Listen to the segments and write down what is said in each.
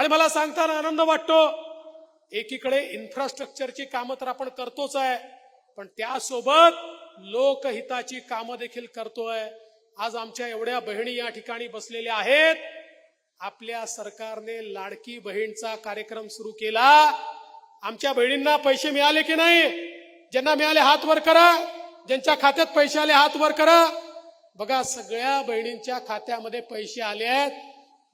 आणि मला सांगताना आनंद वाटतो एकीकडे इन्फ्रास्ट्रक्चरची कामं तर आपण करतोच आहे पण त्यासोबत लोकहिताची कामं देखील करतोय. आज आमच्या एवढ्या बहिणी या ठिकाणी बसलेल्या आहेत. आपल्या सरकारने लाडकी बहीणचा कार्यक्रम सुरू केला. आमच्या बहिणींना पैसे मिळाले की नाही? ज्यांना मिळाले हात वर करा. ज्यांच्या खात्यात पैसे आले हात वर करा. बघा सगळ्या बहिणींच्या खात्यामध्ये पैसे आले आहेत.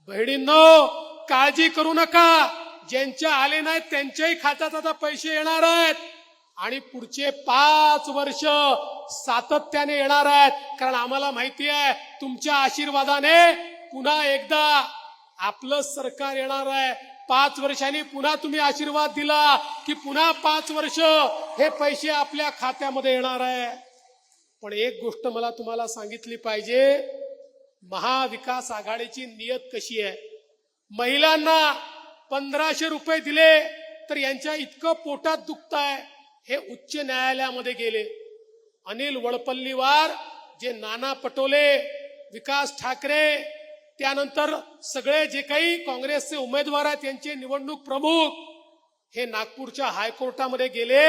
बहिणींनो काळजी करू नका. ज्यांच्या आले नाहीत त्यांच्याही खात्यात आता पैसे येणार आहेत. आणि पुढचे पाच वर्ष सातत्याने येणार आहेत. कारण आम्हाला माहिती आहे तुमच्या आशीर्वादाने पुन्हा एकदा आपलं सरकार येणार आहे. पाच वर्षांनी पुन्हा तुम्ही आशीर्वाद दिला की पुन्हा पाच वर्ष हे पैसे आपल्या खात्यामध्ये येणार आहे. पण एक गोष्ट मला तुम्हाला सांगितली पाहिजे महाविकास आघाडीची नियत कशी आहे? महिलांना पंधराशे रुपये दिले तर यांच्या इतकं पोटात दुखताय हे उच्च न्यायालयामध्ये गेले. अनिल वडपल्लीवार जे नाना पटोले विकास ठाकरे त्यानंतर सगळे जे काही काँग्रेसचे उमेदवार आहेत त्यांचे निवडणूक प्रमुख हे नागपूरच्या हायकोर्टामध्ये गेले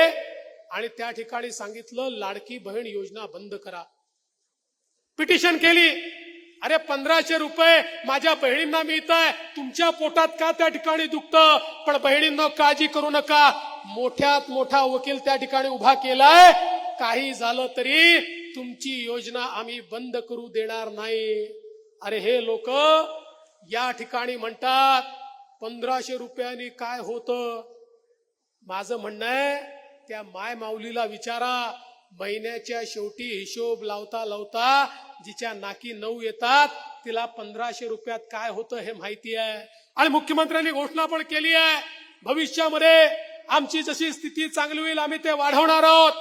आणि त्या ठिकाणी सांगितलं लाडकी बहीण योजना बंद करा. पिटिशन केली. अरे पंधराशे रुपये माझ्या बहिणींना मिळत आहे तुमच्या पोटात का त्या ठिकाणी दुखतं? पण बहिणींना काळजी करू नका. मोठ्यात मोठा वकील त्या ठिकाणी उभा केलाय. काही झालं तरी तुमची योजना आम्ही बंद करू देणार नाही. अरे हे लोक या ठिकाणी म्हणतात पंधराशे रुपयांनी काय होतं? माझं म्हणणं आहे त्या माय माऊलीला विचारा. महिन्याच्या शेवटी हिशोब लावता लावता जिच्या नाकी नऊ येतात तिला पंधराशे रुपयात काय होतं हे माहिती आहे. आणि मुख्यमंत्र्यांनी घोषणा पण केली आहे. भविष्यामध्ये आमची जशी स्थिती चांगली होईल आम्ही ते वाढवणार आहोत.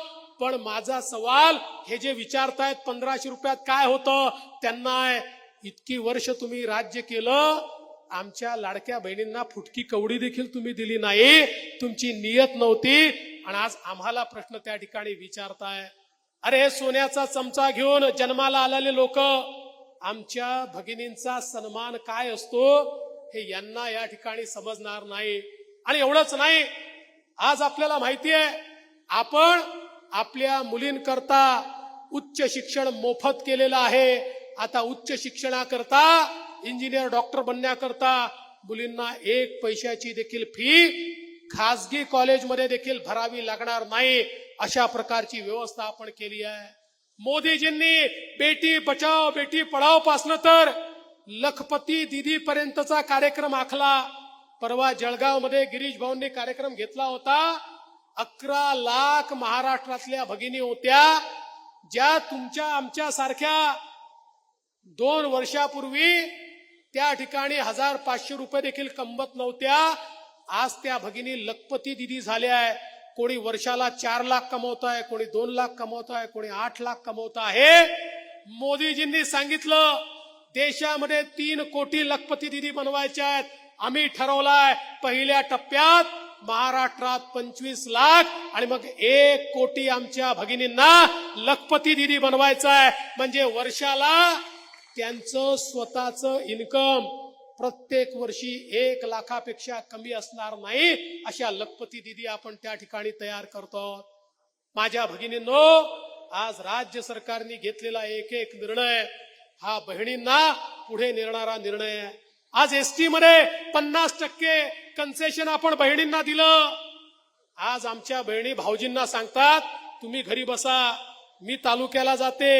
पण माझा सवाल हे जे विचारतायत पंधराशे रुपयात काय होतं त्यांना इतकी वर्ष तुम्ही राज्य केलं आमच्या लाडक्या बहिणींना फुटकी कवडी देखील तुम्ही दिली नाही तुमची नियत नव्हती. आणि आज आम्हाला प्रश्न त्या ठिकाणी विचारताय. अरे सोन्याचा चमचा घेऊन जन्माला आलेले लोक आमच्या भगिनींचा सन्मान काय असतो हे यांना या ठिकाणी समजणार नाही. आणि एवढंच नाही आज आपल्याला माहिती आहे आपण आपल्या मुलींकरता उच्च शिक्षण मोफत केलेलं आहे. आता उच्च शिक्षणाकरता इंजिनियर डॉक्टर बनण्याकरता मुलींना एक पैशाची देखील फी खासगी कॉलेजमध्ये देखील भरावी लागणार नाही. अशा प्रकारची व्यवस्था आपण केली आहे. मोदीजींनी बेटी बचाव बेटी पढाव पासनं तर लखपती दिदी पर्यंतचा कार्यक्रम आखला. परवा जळगावमध्ये गिरीश भाऊंनी कार्यक्रम घेतला होता. अकरा लाख महाराष्ट्रातल्या भगिनी होत्या. ज्या तुमच्या आमच्या सारख्या दोन वर्षापूर्वी त्या ठिकाणी हजार पाचशे रुपये देखील कमवत नव्हत्या. आज त्या भगिनी लखपती दिदी झाल्या आहे. कोणी वर्षाला चार लाख कमवत आहे कोणी दोन लाख कमवत आहे कोणी आठ लाख कमवत आहे. मोदीजींनी सांगितलं देशामध्ये तीन कोटी लखपती दिदी बनवायच्या आहेत. आम्ही ठरवलाय पहिल्या टप्प्यात महाराष्ट्रात पंचवीस लाख आणि मग एक कोटी आमच्या भगिनींना लखपती दिदी बनवायचं आहे. म्हणजे वर्षाला त्यांचं स्वतःचं इन्कम प्रत्येक वर्षी एक लाखापेक्षा कमी असणार नाही अशा लखपती दिदी आपण त्या ठिकाणी तयार करतो माझ्या भगिनींनो आज राज्य सरकारने घेतलेला एक एक निर्णय हा बहिणींना पुढे नेणारा निर्णय. आहे आज एसटी मध्ये पन्नास टक्के कन्सेशन आपण बहिणींना दिलं. आज आमच्या बहिणी भाऊजींना सांगतात तुम्ही घरी बसा मी तालुक्याला जाते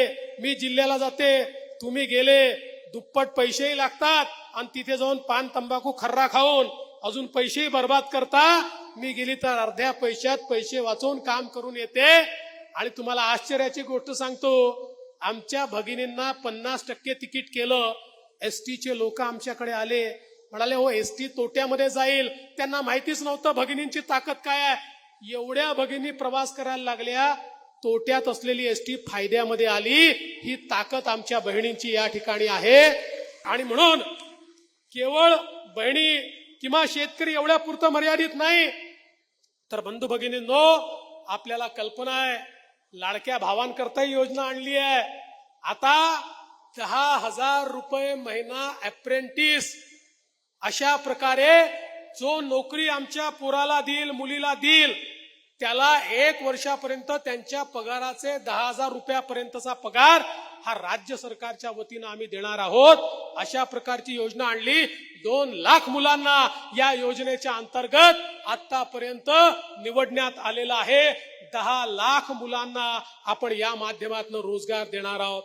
मी जिल्ह्याला जाते तुम्ही गेले दुप्पट पैसेही लागतात आणि तिथे जाऊन पान तंबाखू खर्रा खाऊन अजून पैसेही बर्बाद करता मी गेली तर अर्ध्या पैशात पैसे वाचवून काम करून येते. आणि तुम्हाला आश्चर्याची गोष्ट सांगतो आमच्या भगिनींना पन्नास टक्के तिकीट केलं. एस टीचे लोक आमच्याकडे आले. म्हणाले हो एस टी तोट्यामध्ये जाईल. त्यांना माहितीच नव्हतं भगिनींची ताकद काय आहे. एवढ्या भगिनी प्रवास करायला लागल्या. तोट्यात असलेली एस टी फायद्यामध्ये आली. ही ताकद आमच्या बहिणींची या ठिकाणी आहे. आणि म्हणून केवळ बहिणी किंवा शेतकरी एवढ्या पुरतं मर्यादित नाही. तर बंधू भगिनींनो आपल्याला कल्पना आहे लाडक्या भावांकरताही योजना आणली आहे. आता दहा हजार रुपये महिना अप्रेंटिस अशा प्रकारे जो नोकरी आमच्या पोराला देईल मुलीला देईल त्याला एक वर्षापर्यंत त्यांच्या पगाराचे दहा हजार रुपयापर्यंतचा पगार हा राज्य सरकारच्या वतीनं आम्ही देणार आहोत. अशा प्रकारची योजना आणली. दोन लाख मुलांना या योजनेच्या अंतर्गत आतापर्यंत निवडण्यात आलेला आहे. दहा लाख मुलांना आपण या माध्यमातून रोजगार देणार आहोत.